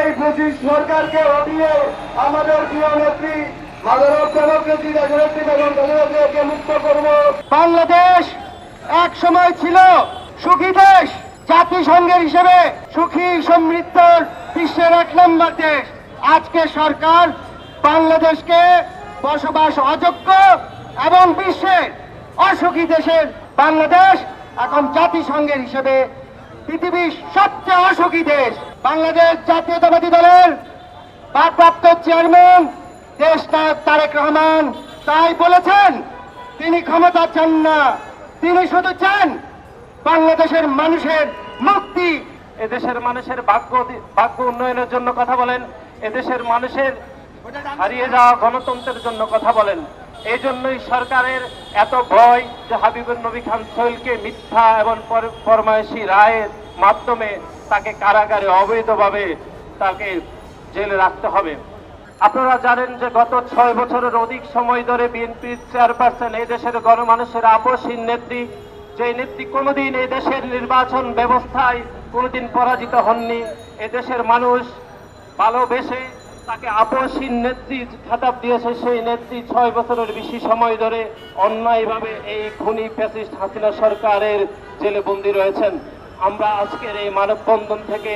এই ব্রিটিশ সরকারকে হটিয়ে আমাদের প্রিয় নেত্রী মুক্ত করব। বাংলাদেশ এক সময় ছিল সুখী দেশ, জাতিসংঘের হিসেবে সুখী সমৃদ্ধ বিশ্বের এক নম্বর দেশ। আজকে সরকার বাংলাদেশকে বসবাস অযোগ্য এবং বিশ্বের অসুখী দেশের বাংলাদেশ এখন জাতিসংঘের হিসেবে পৃথিবীর সবচেয়ে অসুখী দেশ বাংলাদেশ জাতীয়তাবাদী দলের ভারপ্রাপ্ত চেয়ারম্যান, দেশ তারেক রহমান। তাই বলেছেন, তিনি ক্ষমতা চান না। তিনি শুধু চান বাংলাদেশের মানুষের মুক্তি। এদেশের মানুষের ভাগ্য ভাগ্য উন্নয়নের জন্য কথা বলেন। এদেশের মানুষের হারিয়ে যাওয়া গণতন্ত্রের জন্য কথা বলেন। এই জন্যই সরকারের এত ভয় যে হাবিবুর নবী খান সোহেলকে মিথ্যা এবং ফরমায়েশি রায়ের মাধ্যমে তাকে কারাগারে অবৈধভাবে তাকে জেলে রাখতে হবে। আপনারা জানেন যে গত ছয় বছরের অধিক সময় ধরে বিএনপির চেয়ারপারসন এই দেশের গণমানুষের আপসহীন নেত্রী যে নেত্রী কোনোদিন এই দেশের নির্বাচন ব্যবস্থায় কোনোদিন পরাজিত হননি। এদেশের মানুষ ভালোবেসে তাকে আপসহীন নেত্রী খেতাব দিয়েছে সেই নেত্রী ছয় বছরের বেশি সময় ধরে অন্যায়ভাবে এই খুনি ফ্যাসিস্ট হাসিনা সরকারের জেলে বন্দী রয়েছেন। আমরা আজকের এই মানববন্ধন থেকে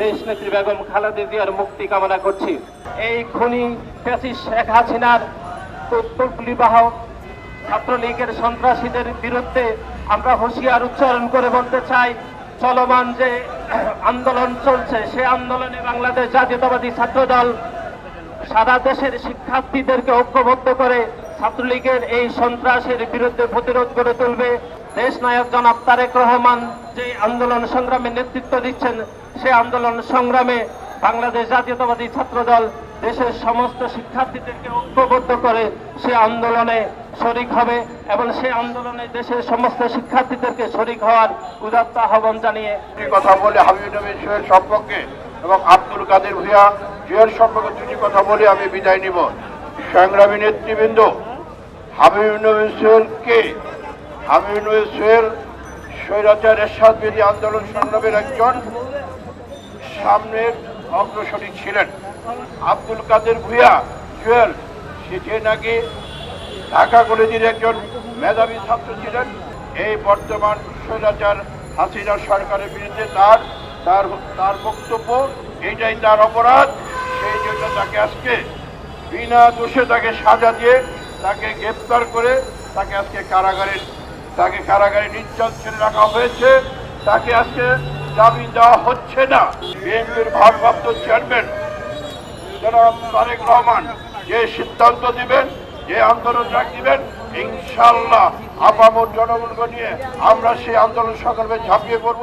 দেশ নেত্রী বেগম খালেদা জিয়ার মুক্তি কামনা করছি। এই খুনি ফ্যাসিস্ট শেখ হাসিনার বাহক ছাত্রলীগের সন্ত্রাসীদের বিরুদ্ধে আমরা হুঁশিয়ার উচ্চারণ করে বলতে চাই, চলমান যে আন্দোলন চলছে। সে আন্দোলনে বাংলাদেশ জাতীয়তাবাদী ছাত্রদল সারা দেশের শিক্ষার্থীদেরকে ঐক্যবদ্ধ করে ছাত্রলীগের এই সন্ত্রাসের বিরুদ্ধে প্রতিরোধ করে তুলবে। দেশ নায়ক জনাব তারেক রহমান যে আন্দোলন সংগ্রামে নেতৃত্ব দিচ্ছেন, সে আন্দোলন সংগ্রামে বাংলাদেশ জাতীয়তাবাদী ছাত্রদল দেশের সমস্ত শিক্ষার্থীদেরকে ঐক্যবদ্ধ করে সে আন্দোলনে শরিক হবে এবং সে আন্দোলনে দেশের সমস্ত শিক্ষার্থীদেরকে শরিক হওয়ার উদাত্ত আহ্বান জানিয়ে কথা বলে হাবিব নবী সোহেল সম্পর্কে এবং আব্দুল কাদের ভূয়া জুয়েল সম্পর্কে দুটি কথা বলে আমি বিদায় নিব। সংগ্রামী নেতৃবৃন্দ হাবিব নবী সোহেলকে হাবিব নবী সোহেল স্বৈরাচার এরশাদ বিরোধী আন্দোলন সংগ্রামের একজন সামনের অগ্রসরী ছিলেন। আব্দুল কাদের ভূয়া জুয়েল সে যে নাকি ঢাকা কলেজের একজন মেধাবী ছাত্র ছিলেন। এই বর্তমান স্বৈরাচার হাসিনা সরকারের বিরুদ্ধে তার তার তার বক্তব্য, এইটাই তার অপরাধ। সেই জন্য তাকে আজকে বিনা দোষে তাকে সাজা দিয়ে তাকে গ্রেপ্তার করে তাকে আজকে কারাগারে, তাকে কারাগারে নির্যাতন ছেড়ে রাখা হয়েছে। তাকে আজকে জামিন দেওয়া হচ্ছে না। বিএনপির ভারপ্রাপ্ত চেয়ারম্যান জনাব তারেক রহমান যে সিদ্ধান্ত দিবেন যে আন্দোলন ডাক দিবেন ইনশাল্লাহ আপামর জনগণকে নিয়ে আমরা সেই আন্দোলন সংগ্রামে ঝাঁপিয়ে পড়ব।